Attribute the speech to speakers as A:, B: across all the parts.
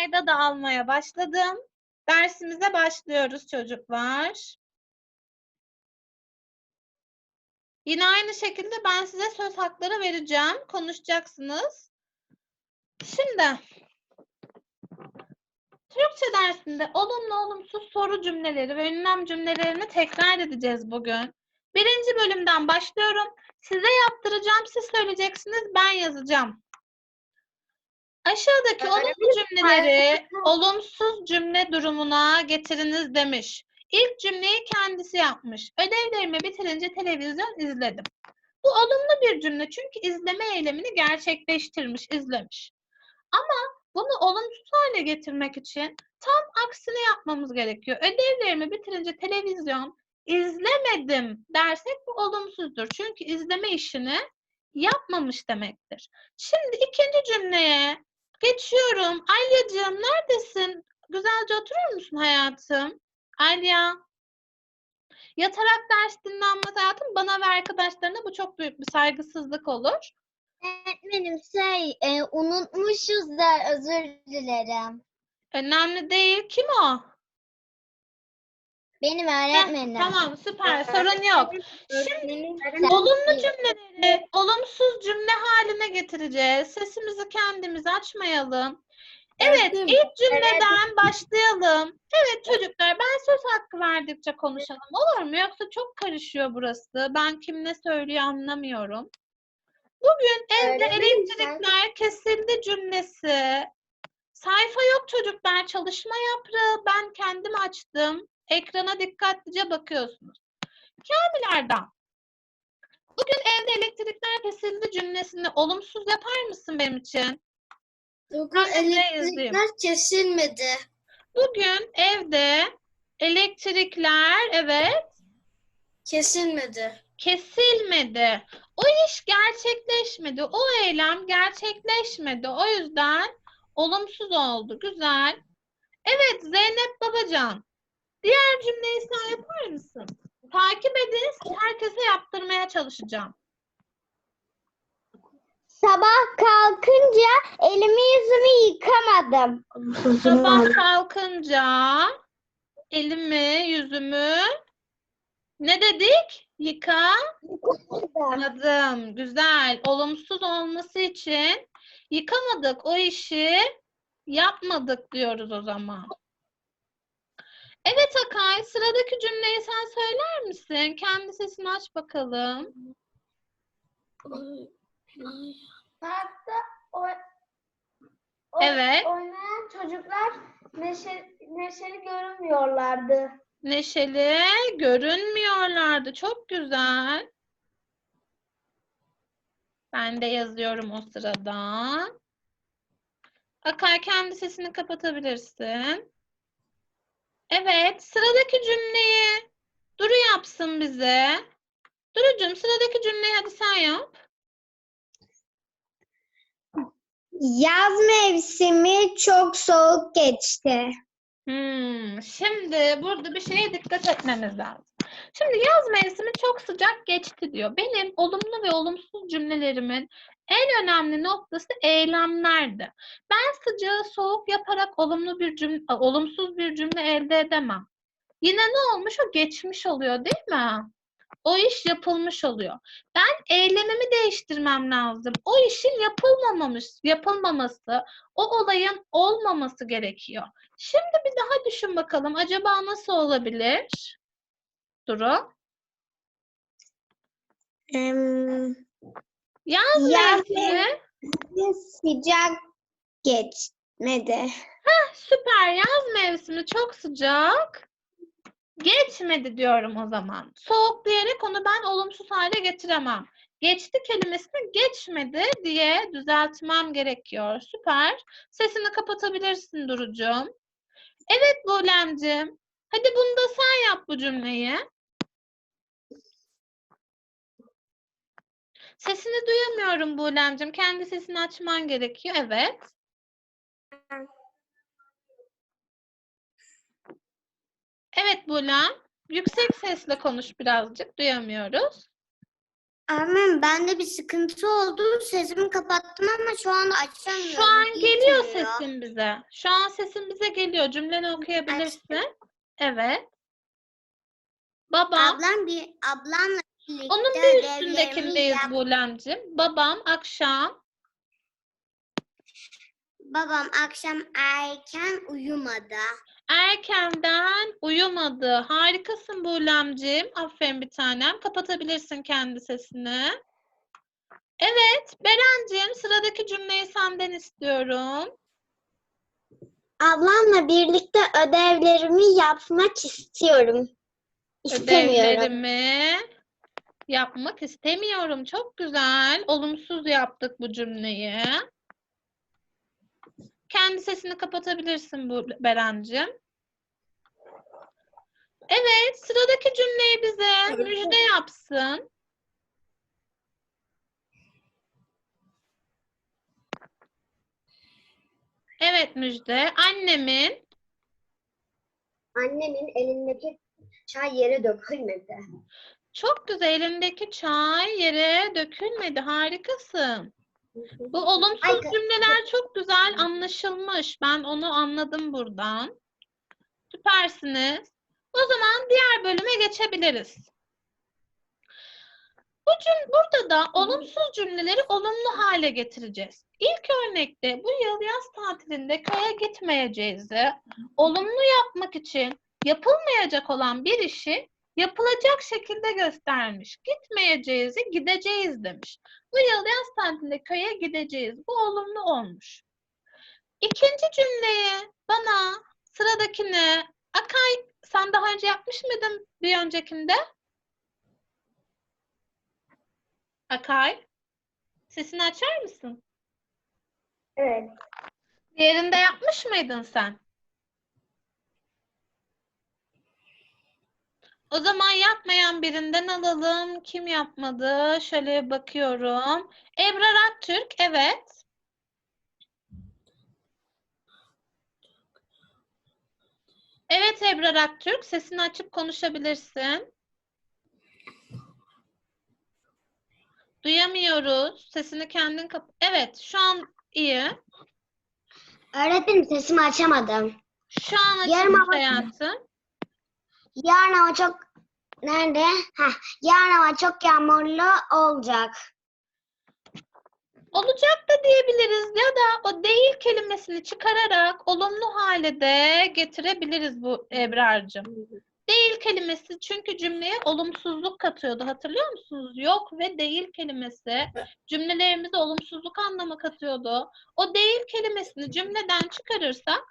A: kayda da almaya başladım. Dersimize başlıyoruz çocuklar. Yine aynı şekilde ben size söz hakları vereceğim. Konuşacaksınız. Şimdi Türkçe dersinde olumlu olumsuz soru cümleleri ve ünlem cümlelerini tekrar edeceğiz bugün. Birinci bölümden başlıyorum. Size yaptıracağım, siz söyleyeceksiniz, ben yazacağım. Aşağıdaki olumlu cümleleri olumsuz cümle durumuna getiriniz demiş. İlk cümleyi kendisi yapmış. Ödevlerimi bitirince televizyon izledim. Bu olumlu bir cümle çünkü izleme eylemini gerçekleştirmiş, izlemiş. Ama bunu olumsuz hale getirmek için tam aksini yapmamız gerekiyor. Ödevlerimi bitirince televizyon izlemedim dersek bu olumsuzdur. Çünkü izleme işini yapmamış demektir. Şimdi ikinci cümleye geçiyorum. Alyacığım neredesin? Güzelce oturur musun hayatım? Alya. Yatarak ders dinlenmez hayatım. Bana ve arkadaşlarına bu çok büyük bir saygısızlık olur.
B: Öğretmenim şey e, unutmuşuz da özür dilerim.
A: Önemli değil. Kim o?
B: Benim öğretmenim.
A: tamam süper. Sorun yok. Şimdi olumlu cümleleri olumsuz cümle haline getireceğiz. Sesimizi kendimiz açmayalım. Evet, ilk cümleden başlayalım. Evet çocuklar, ben söz hakkı verdikçe konuşalım. Olur mu? Yoksa çok karışıyor burası. Ben kim ne söylüyor anlamıyorum. Bugün evde elektrikler kesildi cümlesi. Sayfa yok çocuklar, çalışma yaprağı. Ben kendim açtım. Ekrana dikkatlice bakıyorsunuz. Kamil Erdem. Bugün evde elektrikler kesildi cümlesini olumsuz yapar mısın benim için?
C: Bugün elektrikler kesilmedi.
A: Bugün evde elektrikler evet
C: Kesilmedi.
A: kesilmedi. O iş gerçekleşmedi. O eylem gerçekleşmedi. O yüzden olumsuz oldu. Güzel. Evet Zeynep Babacan. Diğer cümleyi sen yapar mısın? Takip edin. Herkese yaptırmaya çalışacağım.
B: Sabah kalkınca elimi yüzümü yıkamadım.
A: Sabah kalkınca elimi, yüzümü ne dedik? Yıka. Anladım. Güzel. Olumsuz olması için yıkamadık o işi yapmadık diyoruz o zaman. Evet Akay, sıradaki cümleyi sen söyler misin? Kendi sesini aç bakalım.
D: Parkta oy-
A: Evet.
D: oynayan çocuklar neşe, neşeli görünmüyorlardı.
A: Neşeli görünmüyorlardı. Çok güzel. Ben de yazıyorum o sırada. Akay kendi sesini kapatabilirsin. Evet, sıradaki cümleyi Duru yapsın bize. Duru'cum sıradaki cümleyi hadi sen yap.
B: Yaz mevsimi çok soğuk geçti.
A: Hmm, şimdi burada bir şeye dikkat etmemiz lazım. Şimdi yaz mevsimi çok sıcak geçti diyor. Benim olumlu ve olumsuz cümlelerimin en önemli noktası eylemlerdi. Ben sıcağı soğuk yaparak olumlu bir cümle, olumsuz bir cümle elde edemem. Yine ne olmuş? O geçmiş oluyor değil mi? O iş yapılmış oluyor. Ben eylemimi değiştirmem lazım. O işin yapılmamış, yapılmaması, o olayın olmaması gerekiyor. Şimdi bir daha düşün bakalım. Acaba nasıl olabilir? Duru.
B: Em,
A: Yaz mevsimi.
B: sıcak geçmedi.
A: Süper. Yaz mevsimi çok sıcak. Geçmedi diyorum o zaman. Soğuk diyerek onu ben olumsuz hale getiremem. Geçti kelimesini geçmedi diye düzeltmem gerekiyor. Süper. Sesini kapatabilirsin Duru'cum. Evet Bulemcim. Hadi bunu da sen yap bu cümleyi. Sesini duyamıyorum Bulemcim. Kendi sesini açman gerekiyor. Evet. Evet Bulem. Yüksek sesle konuş birazcık. Duyamıyoruz.
B: Öğretmenim bende bir sıkıntı oldu. Sesimi kapattım ama şu an açamıyorum.
A: Şu an geliyor
B: Gitmiyor.
A: sesin bize. Şu an sesin bize geliyor. Cümleni okuyabilirsin. Evet. Babam.
B: Ablam bir ablamla
A: Onun bir üstündekindeyiz Bulemcim. Babam akşam
B: Babam akşam erken uyumadı.
A: erkenden uyumadı. Harikasın Bulemcim. Aferin bir tanem. Kapatabilirsin kendi sesini. Evet, Berencim sıradaki cümleyi senden istiyorum.
B: Ablamla birlikte ödevlerimi yapmak istiyorum. İstemiyorum.
A: Ödevlerimi yapmak istemiyorum. Çok güzel. Olumsuz yaptık bu cümleyi. Kendi sesini kapatabilirsin bu Berencim. Evet, sıradaki cümleyi bize Müjde yapsın. Evet Müjde, annemin
B: Annemin elindeki çay yere dökülmedi.
A: Çok güzel elindeki çay yere dökülmedi. Harikasın. Bu olumsuz
B: Ay,
A: cümleler çok güzel anlaşılmış. Ben onu anladım buradan. Süpersiniz. O zaman diğer bölüme geçebiliriz. Bu cüm burada da olumsuz cümleleri olumlu hale getireceğiz. İlk örnekte bu yıl yaz tatilinde köye gitmeyeceğizi, olumlu yapmak için yapılmayacak olan bir işi yapılacak şekilde göstermiş. Gitmeyeceğizi gideceğiz demiş. Bu yıl yaz tatilinde köye gideceğiz. Bu olumlu olmuş. İkinci cümleyi bana sıradakini Akay sen daha önce yapmış mıydın bir öncekinde? Akay sesini açar mısın?
D: Evet.
A: Diğerinde yapmış mıydın sen? O zaman yapmayan birinden alalım. Kim yapmadı? Şöyle bakıyorum. Ebrar Aktürk, evet. Evet Ebrar Aktürk, sesini açıp konuşabilirsin. Duyamıyoruz. Sesini kendin kap... Evet, şu an iyi.
B: Öğretmenim sesimi açamadım.
A: Şu an açılmış hayatım.
B: Yarın hava çok nerede? Heh, yarın hava çok yağmurlu olacak.
A: Olacak da diyebiliriz ya da o değil kelimesini çıkararak olumlu hale de getirebiliriz bu Ebrar'cığım. Değil kelimesi çünkü cümleye olumsuzluk katıyordu. Hatırlıyor musunuz? Yok ve değil kelimesi cümlelerimize olumsuzluk anlamı katıyordu. O değil kelimesini cümleden çıkarırsak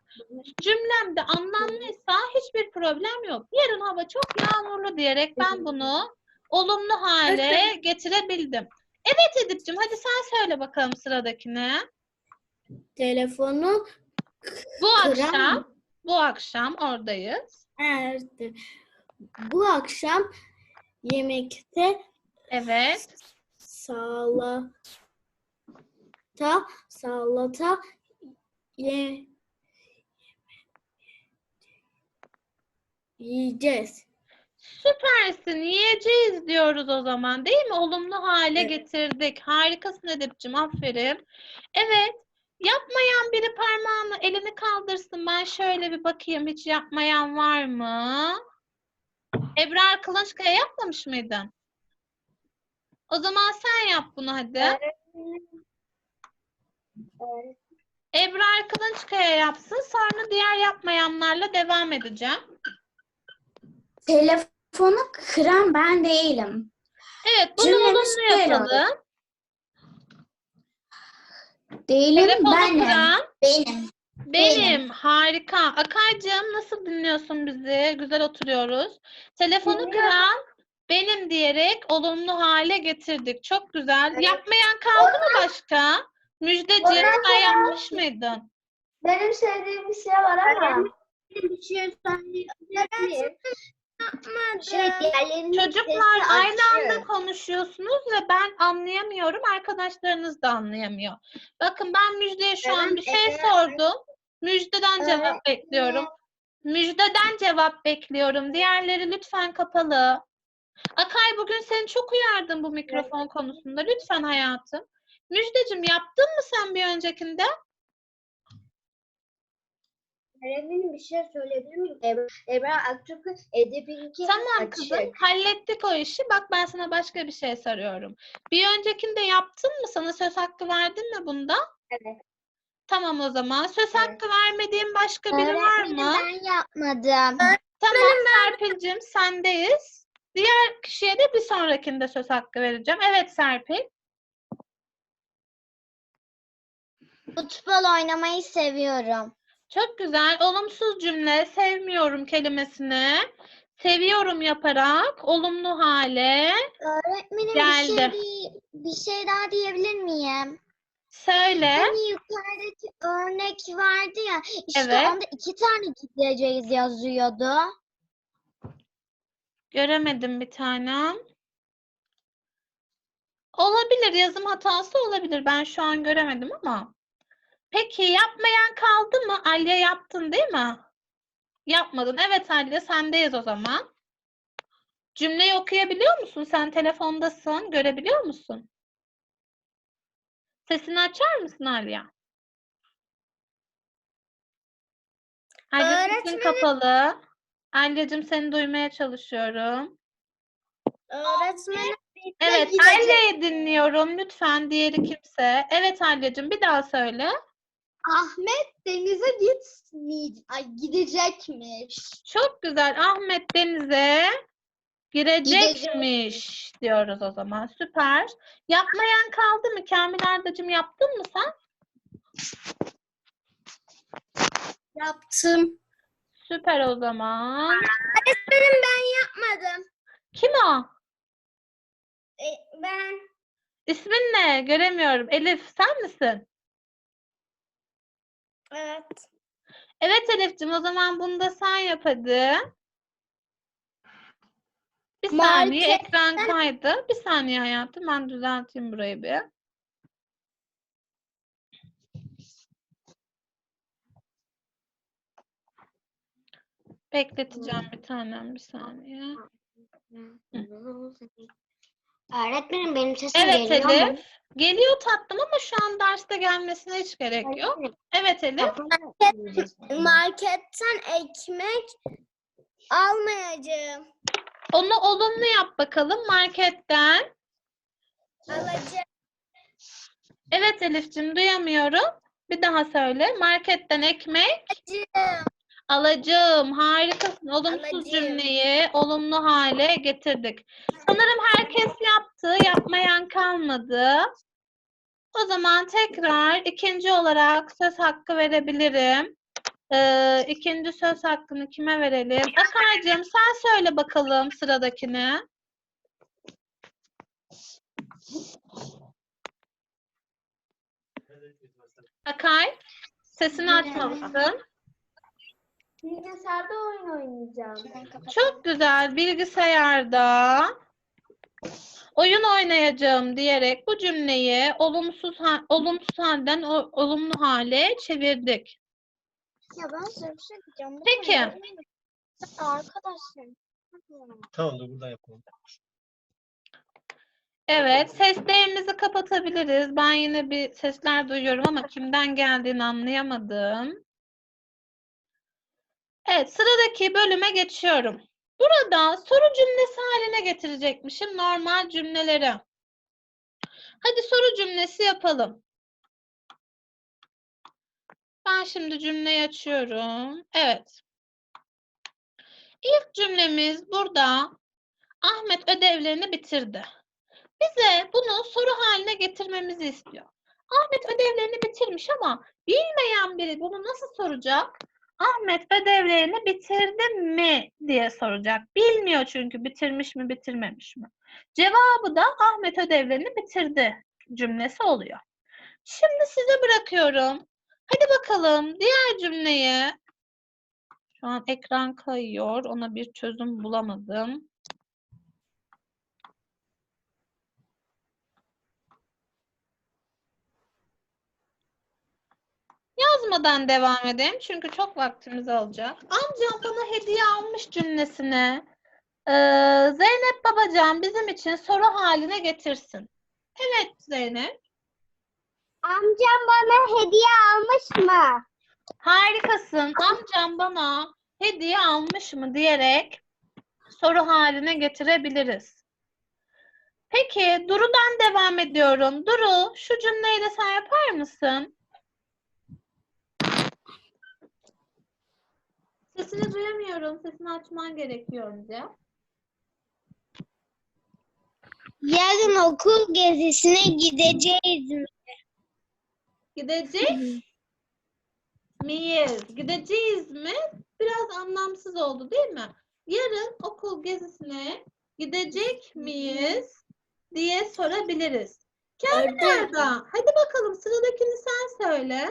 A: cümlemde anlamlıysa hiçbir problem yok. Yarın hava çok yağmurlu diyerek ben bunu olumlu hale getirebildim. Evet Edip'ciğim hadi sen söyle bakalım sıradakini.
C: Telefonu
A: Bu
C: Kıran
A: akşam bu akşam oradayız.
C: Erdi. Bu akşam yemekte
A: Evet.
C: salata salata ye, yiyeceğiz.
A: Süpersin. Yiyeceğiz diyoruz o zaman değil mi? Olumlu hale
C: Evet.
A: getirdik. Harikasın Edip'ciğim. Aferin. Evet. Yapmayan biri parmağını elini kaldırsın. Ben şöyle bir bakayım. Hiç yapmayan var mı? Ebrar Kılıçkaya yapmamış mıydın? O zaman sen yap bunu hadi. Ebrar Kılıçkaya yapsın. Sonra diğer yapmayanlarla devam edeceğim.
B: Telefonu kıran ben değilim.
A: Evet, bunu
B: Cümlemiz
A: olumlu yapalım.
B: Değilim
A: Telefonu kuran
B: Benim.
A: benim. Harika. Akaycığım nasıl dinliyorsun bizi? Güzel oturuyoruz. Telefonu
D: Dinliyorum.
A: kıran benim diyerek olumlu hale getirdik. Çok güzel.
D: Evet.
A: Yapmayan kaldı mı başka? Müjdeciğim sen yapmış mıydın?
D: Benim sevdiğim bir şey var ama.
B: Bir şey Şey,
A: Çocuklar aynı anda
B: açık.
A: konuşuyorsunuz ve ben anlayamıyorum. Arkadaşlarınız da anlayamıyor. Bakın ben Müjde'ye şu an bir şey sordum. Müjde'den cevap bekliyorum. Müjdeden cevap bekliyorum. Diğerleri lütfen kapalı. Akay bugün seni çok uyardım bu mikrofon konusunda. Lütfen hayatım. Müjdecim yaptın mı sen bir öncekinde?
D: Öğretmenim bir şey söyleyebilir miyim? Ebra, Ebra Akçuk'un edebinki
A: Tamam kızım hallettik o işi. Bak ben sana başka bir şey soruyorum. Bir öncekinde yaptın mı? Sana söz hakkı verdim mi bunda?
D: Evet.
A: Tamam o zaman. Söz hakkı vermediğin başka biri var
B: Öğretmenim
A: mı?
B: ben yapmadım.
A: Tamam Serpil'cim sendeyiz. Diğer kişiye de bir sonrakinde söz hakkı vereceğim. Evet Serpil.
B: Futbol oynamayı seviyorum.
A: Çok güzel. Olumsuz cümle sevmiyorum kelimesini. Seviyorum yaparak olumlu hale
B: Öğretmenim bir
A: Geldi.
B: şey, bir şey daha diyebilir miyim?
A: söyle.
B: Hani yukarıdaki örnek vardı ya, işte
A: Evet.
B: onda iki tane gideceğiz yazıyordu.
A: Göremedim bir tanem. Olabilir. Yazım hatası olabilir. Ben şu an göremedim ama. Peki yapmayan kaldı mı? Alya yaptın değil mi? Yapmadın. Evet Alya sendeyiz o zaman. Cümleyi okuyabiliyor musun? Sen telefondasın. Görebiliyor musun? Sesini açar mısın Alya? Alya sesin kapalı. Alyacığım seni duymaya çalışıyorum.
B: Öğretmenim
A: Evet. Alya'yı dinliyorum. Lütfen diğeri kimse. Evet Alya'cığım bir daha söyle.
B: Ahmet denize gitmeyecek, ay gidecekmiş.
A: Çok güzel. Ahmet denize girecekmiş diyoruz o zaman. Süper. Yapmayan kaldı mı? Kamil Ardacığım yaptın mı sen?
C: Yaptım.
A: Süper o zaman.
B: Öğretmenim ben yapmadım.
A: Kim o?
B: E, ben
A: İsmin ne? Göremiyorum. Elif sen misin?
B: Evet.
A: Evet Elif'cim o zaman bunu da sen yap hadi. Bir saniye
B: Market-
A: ekran kaydı. Bir saniye hayatım ben düzelteyim burayı bir. Bekleteceğim bir tanem bir saniye.
B: Öğretmenim benim sesim
A: Evet
B: geliyor mu?
A: Elif. Geliyor tatlım ama şu an derste gelmesine hiç gerek yok. Evet Elif.
B: Marketten ekmek almayacağım.
A: Onu olumlu yap bakalım marketten.
B: Alacağım.
A: Evet Elif'cim duyamıyorum. Bir daha söyle. Marketten ekmek alacağım. Harikasın. Olumsuz
B: Alacağım.
A: cümleyi olumlu hale getirdik. Sanırım herkes yaptı. Yapmayan kalmadı. O zaman tekrar ikinci olarak söz hakkı verebilirim. Ee, ikinci söz hakkını kime verelim? Akar'cığım sen söyle bakalım sıradakini. Akay, sesini açmalısın.
D: Bilgisayarda oyun oynayacağım.
A: Çok güzel. Bilgisayarda oyun oynayacağım diyerek bu cümleyi olumsuz ha- olumsuz halden o- olumlu hale çevirdik.
B: Ya ben size bir şey diyeceğim.
A: Peki.
B: Arkadaşım.
E: Tamam da buradan yapalım.
A: Evet, seslerimizi kapatabiliriz. Ben yine bir sesler duyuyorum ama kimden geldiğini anlayamadım. Evet, sıradaki bölüme geçiyorum. Burada soru cümlesi haline getirecekmişim normal cümleleri. Hadi soru cümlesi yapalım. Ben şimdi cümleyi açıyorum. Evet. İlk cümlemiz burada. Ahmet ödevlerini bitirdi. Bize bunu soru haline getirmemizi istiyor. Ahmet ödevlerini bitirmiş ama bilmeyen biri bunu nasıl soracak? Ahmet ödevlerini bitirdi mi diye soracak. Bilmiyor çünkü bitirmiş mi bitirmemiş mi. Cevabı da Ahmet ödevlerini bitirdi cümlesi oluyor. Şimdi size bırakıyorum. Hadi bakalım diğer cümleyi. Şu an ekran kayıyor. Ona bir çözüm bulamadım. Yazmadan devam edelim çünkü çok vaktimizi alacak. Amcam bana hediye almış cümlesine Ee, Zeynep Babacan bizim için soru haline getirsin. Evet Zeynep.
B: Amcam bana hediye almış mı?
A: Harikasın. Amcam bana hediye almış mı diyerek soru haline getirebiliriz. Peki Duru'dan devam ediyorum. Duru şu cümleyi de sen yapar mısın? Sesini duyamıyorum. Sesini açman gerekiyor önce.
B: Yarın okul gezisine gideceğiz mi?
A: Gidecek miyiz? Gideceğiz mi? Biraz anlamsız oldu değil mi? Yarın okul gezisine gidecek miyiz diye sorabiliriz. Kendi. Erda, hadi bakalım sıradakini sen söyle.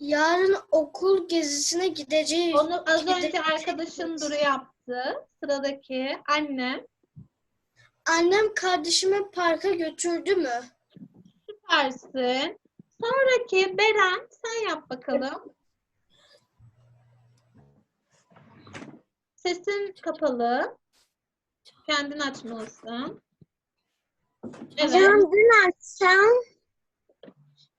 C: Yarın okul gezisine gideceğiz.
A: Onu az önce
C: Gidecek
A: arkadaşın? Duru yaptı. Sıradaki anne.
C: Annem kardeşimi parka götürdü mü?
A: Süpersin. Sonraki Beren sen yap bakalım. Sesin kapalı. Kendin açmalısın. Evet.
B: Hocam dün akşam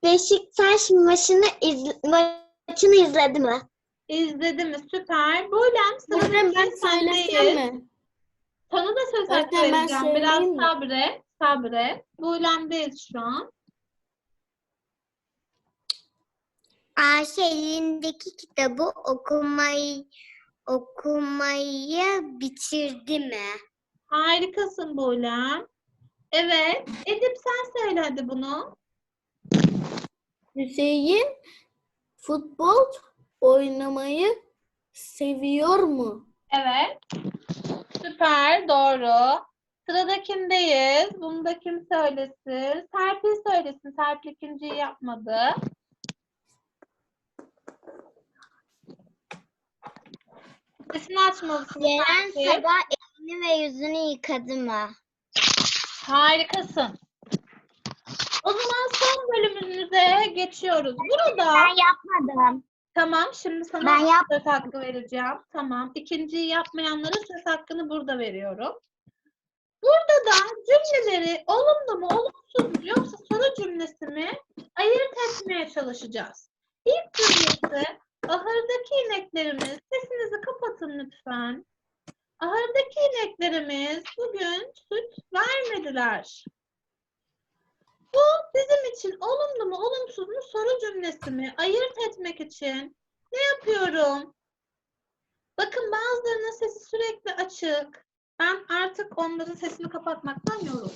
B: Beşiktaş maçını, iz, maçını izledi mi?
A: İzledi mi? Süper. Buylem
C: Öğretmenim ben
A: sıradaki sendeyiz.
C: söylesem mi?
A: Sana da söz hakkı
C: ben
A: vereceğim. Biraz
C: söyleyeyim mi?
A: sabret. Sabret. Buylem'deyiz şu an.
B: Ayşe elindeki kitabı okumayı okumayı bitirdi mi?
A: Harikasın Buylem. Evet. Edip sen söyle hadi bunu.
C: Hüseyin futbol oynamayı seviyor mu?
A: Evet. Süper. Doğru. Sıradakindeyiz. Bunu da kim söylesin? Serpil söylesin. Serpil ikinciyi yapmadı. Sesini açmalısın.
B: Ceren
A: Serpil.
B: sabah elini ve yüzünü yıkadı mı?
A: Harikasın. O zaman son bölümümüze geçiyoruz. Burada
B: Ben yapmadım.
A: tamam şimdi sana
B: Ben yap-
A: söz hakkı vereceğim. Tamam. İkinciyi yapmayanlara söz hakkını burada veriyorum. Burada da cümleleri olumlu mu olumsuz mu yoksa soru cümlesi mi ayırt etmeye çalışacağız. İlk cümlesi ahırdaki ineklerimiz sesinizi kapatın lütfen. Ahırdaki ineklerimiz bugün süt vermediler. Bu bizim için olumlu mu olumsuz mu soru cümlesi mi ayırt etmek için ne yapıyorum? Bakın bazılarının sesi sürekli açık. Ben artık onların sesini kapatmaktan yoruldum.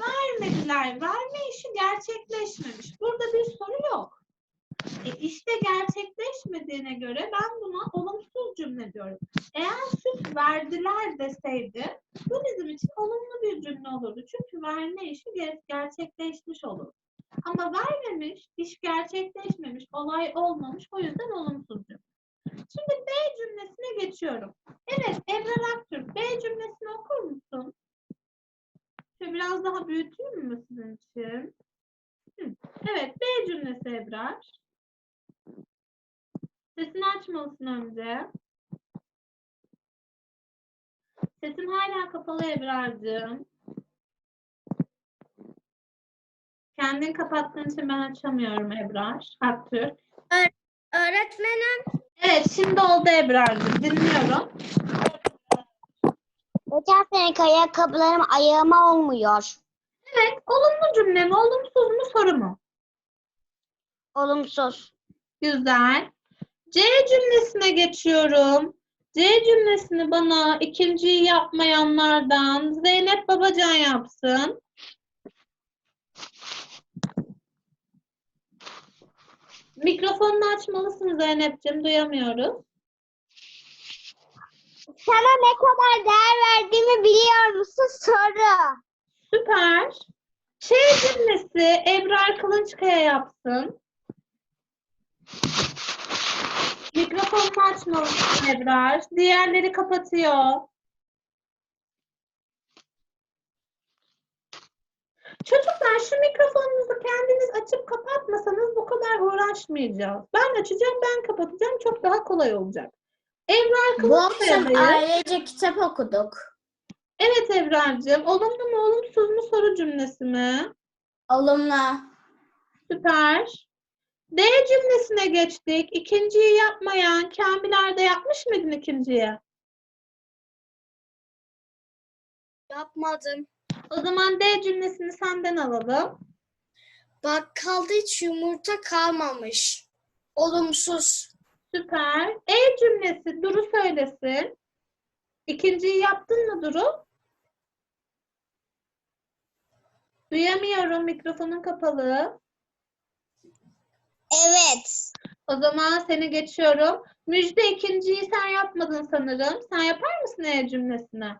A: Vermediler. Verme işi gerçekleşmemiş. Burada bir soru yok. E işte gerçekleşmediğine göre ben buna olumsuz cümle diyorum. Eğer süt verdiler deseydi bu bizim için olumlu bir cümle olurdu. Çünkü verme işi ger- gerçekleşmiş olur. Ama vermemiş, iş gerçekleşmemiş, olay olmamış. O yüzden olumsuz cümle. Şimdi B cümlesine geçiyorum. Evet, Ebrar Aktürk. B cümlesini okur musun? Şöyle biraz daha büyüteyim mi sizin için? Evet, B cümlesi Ebrar. Sesini açmalısın önce. Sesin hala kapalı Ebrar'cığım. Kendin kapattığın için ben açamıyorum Ebrar. Aktürk.
B: Öğretmenim.
A: Evet, şimdi oldu Ebrar'cığım. Dinliyorum.
B: Geçen seneki ayakkabılarım ayağıma olmuyor.
A: Evet, olumlu cümle mi, olumsuz mu soru mu?
B: Olumsuz.
A: Güzel. C cümlesine geçiyorum. C cümlesini bana ikinciyi yapmayanlardan Zeynep Babacan yapsın. Mikrofonunu açmalısın Zeynep'ciğim, duyamıyoruz.
B: Sana ne kadar değer verdiğimi biliyor musun? Soru.
A: Süper. Ç cümlesi Ebrar Kılınçkaya yapsın. Açmalısın Ebrar. Diğerleri kapatıyor. Çocuklar şu mikrofonunuzu kendiniz açıp kapatmasanız bu kadar uğraş uğraşmayacağız. Ben açacağım, ben kapatacağım. Çok daha kolay olacak. Ebrar
C: Bu akşam ailece kitap okuduk.
A: Evet Ebrar'cığım. Olumlu mu, olumsuz mu soru cümlesi mi?
C: Olumlu.
A: Süper. D cümlesine geçtik. İkinciyi yapmayan Kamiller'de yapmış mıydın ikinciyi?
C: Yapmadım.
A: O zaman D cümlesini senden alalım.
C: Bakkalda hiç yumurta kalmamış. Olumsuz.
A: Süper. E cümlesi Duru söylesin. İkinciyi yaptın mı Duru? Duyamıyorum. Mikrofonun kapalı.
B: Evet.
A: O zaman seni geçiyorum. Müjde ikinciyi sen yapmadın sanırım. Sen yapar mısın E cümlesini?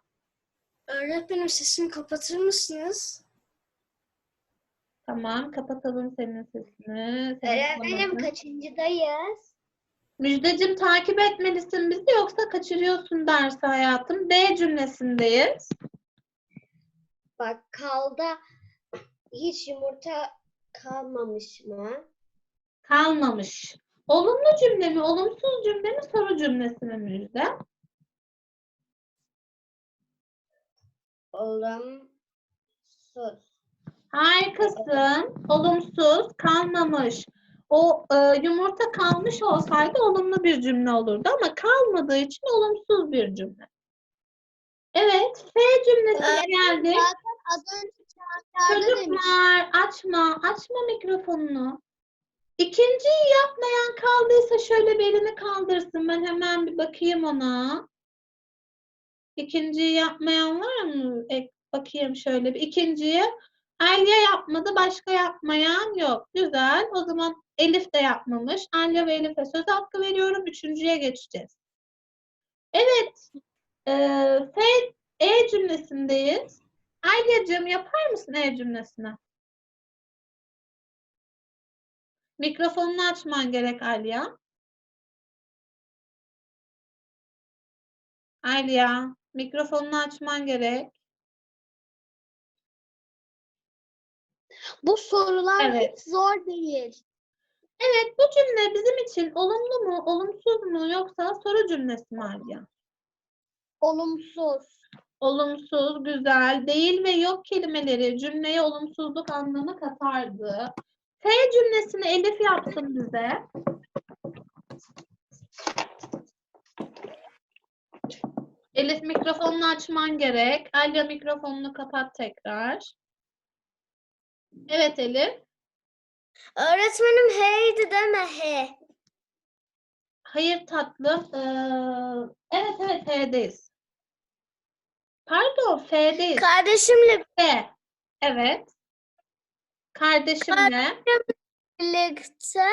C: Öğretmenim sesini kapatır mısınız?
A: Tamam. Kapatalım senin sesini.
D: Öğretmenim
A: bulamadım.
D: kaçıncıdayız?
A: Müjdecim takip etmelisin bizi yoksa kaçırıyorsun dersi hayatım. D cümlesindeyiz.
D: Bakkalda hiç yumurta kalmamış mı?
A: Kalmamış. Olumlu cümle mi, olumsuz cümle mi, soru cümlesi mi Müjde?
D: Olumsuz.
A: Harikasın. Olumsuz, kalmamış. O e, yumurta kalmış olsaydı olumlu bir cümle olurdu ama kalmadığı için olumsuz bir cümle. Evet, F cümlesine geldik.
C: Az önce çağrılarda demiş.
A: Çocuklar açma, açma mikrofonunu. İkinciyi yapmayan kaldıysa şöyle bir elini kaldırsın. Ben hemen bir bakayım ona. İkinciyi yapmayan var mı? Ek, bakayım şöyle bir. İkinciyi Alya yapmadı, başka yapmayan yok. Güzel. O zaman Elif de yapmamış. Alya ve Elif'e söz hakkı veriyorum. Üçüncüye geçeceğiz. Evet. Ee, F, E cümlesindeyiz. Alyacığım yapar mısın E cümlesini? Mikrofonunu açman gerek Alya. Alya, mikrofonunu açman gerek.
C: Bu sorular
A: Evet.
C: hiç zor değil.
A: Evet, bu cümle bizim için olumlu mu, olumsuz mu yoksa soru cümlesi mi Alya?
C: Olumsuz.
A: Olumsuz, güzel, değil ve yok kelimeleri cümleye olumsuzluk anlamı katardı. F cümlesini Elif yapsın bize. Elif mikrofonunu açman gerek. Alya mikrofonunu kapat tekrar. Evet Elif.
C: Öğretmenim heydi deme he.
A: Hayır tatlım. Ee, evet evet F'deyiz. Pardon F'deyiz.
C: Kardeşimle
A: F. Evet. Kardeşimle.
C: birlikte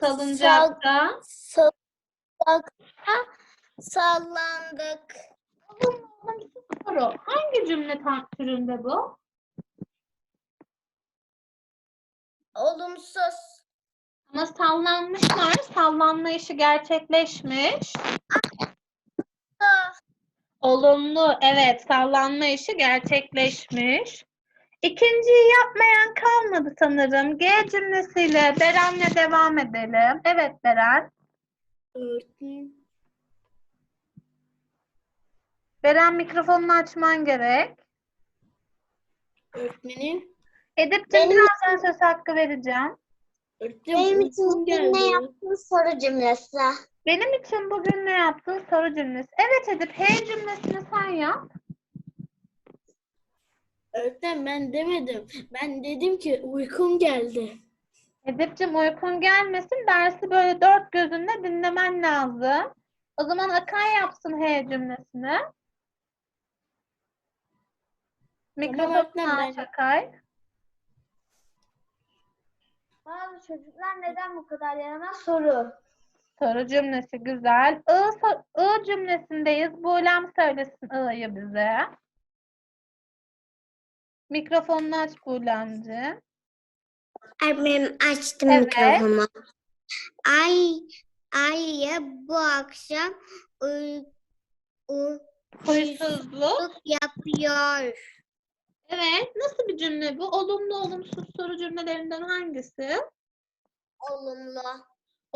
A: Salıncakta.
C: salakta sallandık.
A: Soru. Hangi cümle türünde bu?
C: Olumsuz.
A: Ama sallanmışlar. Sallanma işi gerçekleşmiş. Olumlu. Evet. Sallanma işi gerçekleşmiş. İkinciyi yapmayan kalmadı sanırım. G cümlesiyle Beren'le devam edelim. Evet Beren. Beren mikrofonunu açman gerek.
C: Öğretmenim.
A: Edip'ciğim birazdan söz hakkı vereceğim.
C: Öğretmenim.
B: Benim için
C: geldi.
B: yaptın soru cümlesi.
A: Benim için bugün ne yaptın soru cümlesi. Evet Edip, H cümlesini sen yap.
C: Öğretmenim ben demedim. Ben dedim ki uykum geldi.
A: Edip'ciğim uykun gelmesin, dersi böyle dört gözünle dinlemen lazım. O zaman Akay yapsın H cümlesini.
C: Öğretmenim,
A: aç
C: ben-
A: Akay.
D: Bazı çocuklar neden bu kadar yaramaz soru.
A: Soru cümlesi güzel. I, so- I cümlesindeyiz. Buğlem söylesin I'yı bize. Mikrofonunu aç Buğlemciğim.
B: Öğretmenim açtım
A: Evet.
B: mikrofonu. Ay, Ay'a bu akşam uy, u,
A: Huysuzluk.
B: yapıyor.
A: Evet. Nasıl bir cümle bu? Olumlu olumsuz soru cümlelerinden hangisi?
D: Olumlu.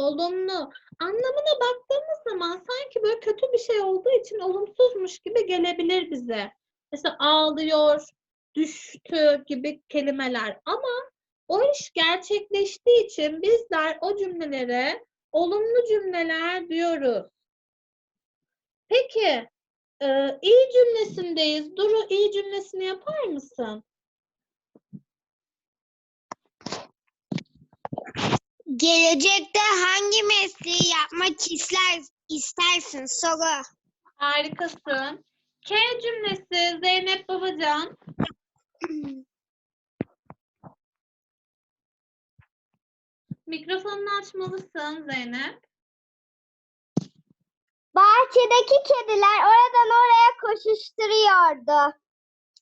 A: Olumlu. Anlamına baktığımız zaman sanki böyle kötü bir şey olduğu için olumsuzmuş gibi gelebilir bize. Mesela ağlıyor, düştü gibi kelimeler. Ama o iş gerçekleştiği için bizler o cümlelere olumlu cümleler diyoruz. Peki, e, iyi cümlesindeyiz. Duru iyi cümlesini yapar mısın?
B: Gelecekte hangi mesleği yapmak ister, istersin soru.
A: Harikasın. K cümlesi Zeynep Babacan. Mikrofonunu açmalısın Zeynep.
B: Bahçedeki kediler oradan oraya koşuşturuyordu.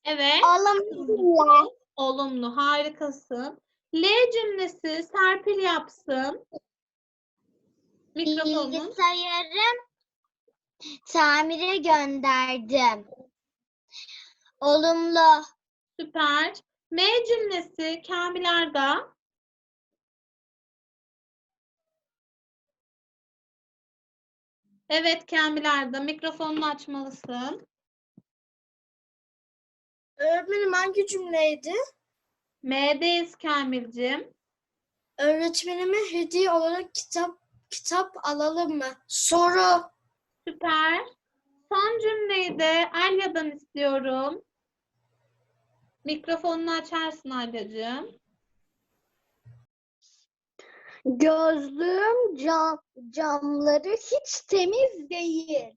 A: Evet,
B: Olumlu.
A: olumlu, harikasın. L cümlesi Serpil yapsın. Mikrofonun.
B: Bilgisayarım tamire gönderdim. Olumlu.
A: Süper. M cümlesi Kamil Arda. Evet Kamil Arda, mikrofonunu açmalısın.
C: Öğretmenim hangi cümleydi?
A: M'deyiz Kamil'cim.
C: Öğretmenime hediye olarak kitap kitap alalım mı? Soru.
A: Süper. Son cümleyi de Alya'dan istiyorum. Mikrofonunu açarsın Alya'cığım.
B: Gözlüğüm cam, camları hiç temiz değil.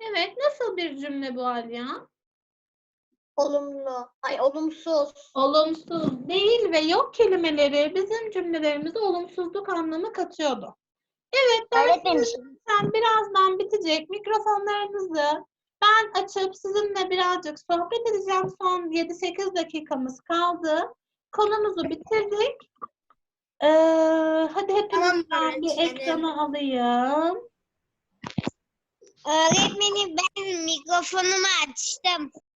A: Evet, nasıl bir cümle bu Alya?
B: Olumlu. Ay olumsuz.
A: Olumsuz değil ve yok kelimeleri bizim cümlelerimize olumsuzluk anlamı katıyordu. Evet,
B: Öğretmenim.
A: dersimiz sen birazdan bitecek. Mikrofonlarınızı ben açıp sizinle birazcık sohbet edeceğim. Son 7-8 dakikamız kaldı. Konumuzu bitirdik. Ee, hadi hepinizden bir
C: öğretmenim.
A: ekranı alayım.
B: Öğretmenim ben mikrofonumu açtım.